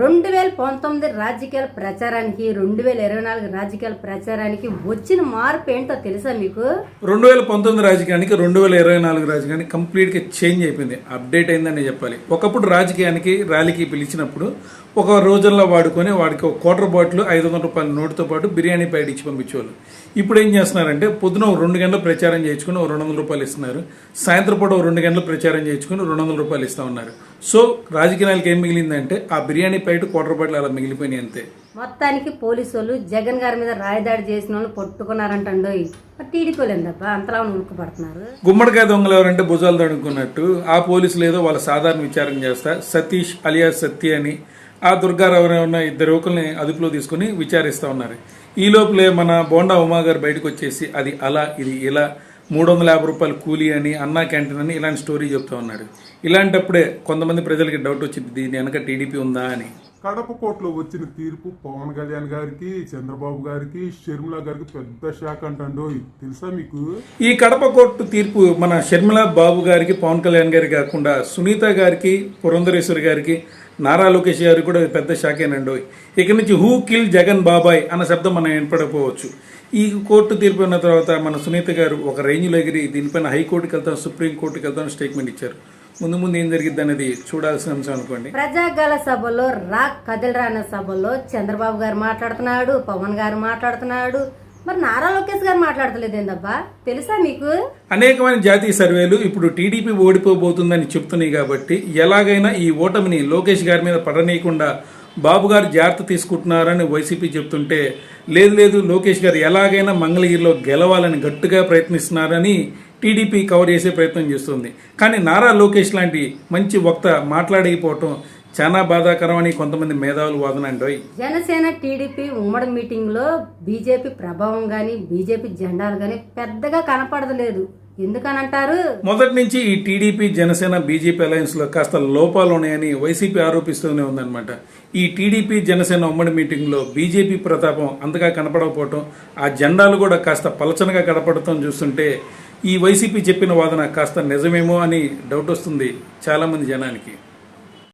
రెండు వేల పంతొమ్మిది రాజకీయాల ప్రచారానికి రెండు వేల ఇరవై నాలుగు రాజకీయాల ప్రచారానికి వచ్చిన మార్పు ఏంటో తెలుసా మీకు? రెండు వేల పంతొమ్మిది రాజకీయానికి రెండు వేల ఇరవై నాలుగు రాజకీయానికి కంప్లీట్గా చేంజ్ అయిపోయింది. అప్డేట్ అయిందని చెప్పాలి. ఒకప్పుడు రాజకీయానికి ర్యాలీకి పిలిచినప్పుడు ఒక రోజుల్లో వాడుకొని వాడికి ఒక క్వార్టర్ బాటిల్ ఐదు వందల రూపాయల నోటుతో పాటు బిర్యానీ ప్యాకెట్ ఇచ్చి పంపించేవాళ్ళు. ఇప్పుడు ఏం చేస్తున్నారంటే పొద్దున రెండు గంటలు ప్రచారం చేయించుకుని రెండు వందల రూపాయలు ఇస్తున్నారు. సాయంత్రం పూట రెండు గంటలు ప్రచారం చేయించుకుని రెండు వందల రూపాయలు ఇస్తా ఉన్నారు. సో రాజకీయాలకు ఏం మిగిలిందంటే ఆ బిర్యానీ ప్యాకెట్ క్వార్టర్ బాటిల్ అలా మిగిలిపోయినాయి అంతే. మొత్తానికి పోలీసు వాళ్ళు జగన్ గారి మీద రాయదాడి చేసిన వాళ్ళు పట్టుకున్నారంటండోయ్ మరి టీడీపీ వాళ్ళు ఏందబ్బా? అంతలా ఉనుక్కుపడుతున్నారు గుమ్మడికాయ దొంగలు ఎవరంటే భుజాలు తడుకున్నట్టు ఆ పోలీసులు ఏదో వాళ్ళ సాధారణ విచారణ చేస్తా సతీష్ అలియా సత్య అని ఆ దుర్గారావు ఉన్న ఇద్దరు యువకుల్ని అదుపులో తీసుకుని విచారిస్తా ఉన్నారు. ఈ లోపలే మన బోండా ఉమా గారు బయటకు వచ్చేసి అది అలా ఇది ఇలా మూడు వందల యాభై రూపాయలు కూలీ అని అన్నా క్యాంటీన్ అని ఇలాంటి స్టోరీ చెప్తా ఉన్నాడు. ఇలాంటప్పుడే కొంతమంది ప్రజలకి డౌట్ వచ్చింది దీని వెనక టీడీపీ ఉందా? అని. కడప కోర్టులో వచ్చిన తీర్పు పవన్ కళ్యాణ్ గారికి చంద్రబాబు గారికి షర్మిల గారికి పెద్ద షాక్ అంటాండో తెలుసా మీకు? ఈ కడప కోర్టు తీర్పు మన షర్మిల బాబు గారికి పవన్ కళ్యాణ్ గారికి కాకుండా సునీత గారికి పురంధరేశ్వరి గారికి నారా లోకేష్ గారికి కూడా పెద్ద షాకేనండి ఇక నుంచి హూ కిల్ జగన్ బాబాయ్ అన్న శబ్దం మనం వినపడకపోవచ్చు ఈ కోర్టు తీర్పు ఉన్న తర్వాత మన సునీత గారు ఒక రేంజ్లో ఎగిరి దీనిపైన హైకోర్టుకి వెళ్తాం సుప్రీం కోర్టుకి వెళ్తాం స్టేట్మెంట్ ఇచ్చారు. ముందు ముందు ఏం జరిగిద్ది అనేది చూడాల్సిన అంశం అనుకోండి. ప్రజాగల సభలో రా కదిలరా అన్న సభలో చంద్రబాబు గారు మాట్లాడుతున్నాడు పవన్ గారు మాట్లాడుతున్నాడు. మరి నారా లోకేష్ గారు మాట్లాడతలేదు ఏందబ్బా తెలుసా మీకు? అనేకమైన జాతీయ సర్వేలు ఇప్పుడు టీడీపీ ఓడిపోబోతుందని చెప్తున్నాయి కాబట్టి ఎలాగైనా ఈ ఓటమిని లోకేష్ గారి మీద పడనీయకుండా బాబు గారు జాగ్రత్త తీసుకుంటున్నారని వైసీపీ చెప్తుంటే లేదు లేదు లోకేష్ గారు ఎలాగైనా మంగళగిరిలో గెలవాలని గట్టిగా ప్రయత్నిస్తున్నారని టీడీపీ కవర్ చేసే ప్రయత్నం చేస్తుంది. కానీ నారా లోకేష్ లాంటి మంచి వక్త మాట్లాడకపోవటం చాలా బాధాకరం అని కొంతమంది మేధావులు వాదన జనసేన టీడీపీ ఉమ్మడి మీటింగ్లో బీజేపీ ప్రభావం గాని బీజేపీ జెండాలు గాని పెద్దగా కనపడలేదు. ఎందుకనంటారు? మొదటి నుంచి ఈ టీడీపీ జనసేన బీజేపీ అలయన్స్లో కాస్త లోపాలు ఉన్నాయని వైసీపీ ఆరోపిస్తూనే ఉందన్నమాట. ఈ టీడీపీ జనసేన ఉమ్మడి మీటింగ్లో బీజేపీ ప్రతాపం అంతగా కనపడకపోవటం ఆ జెండాలు కూడా కాస్త పలచనగా కనపడటం చూస్తుంటే ఈ వైసీపీ చెప్పిన వాదన కాస్త నిజమేమో అని డౌట్ వస్తుంది చాలామంది జనానికి.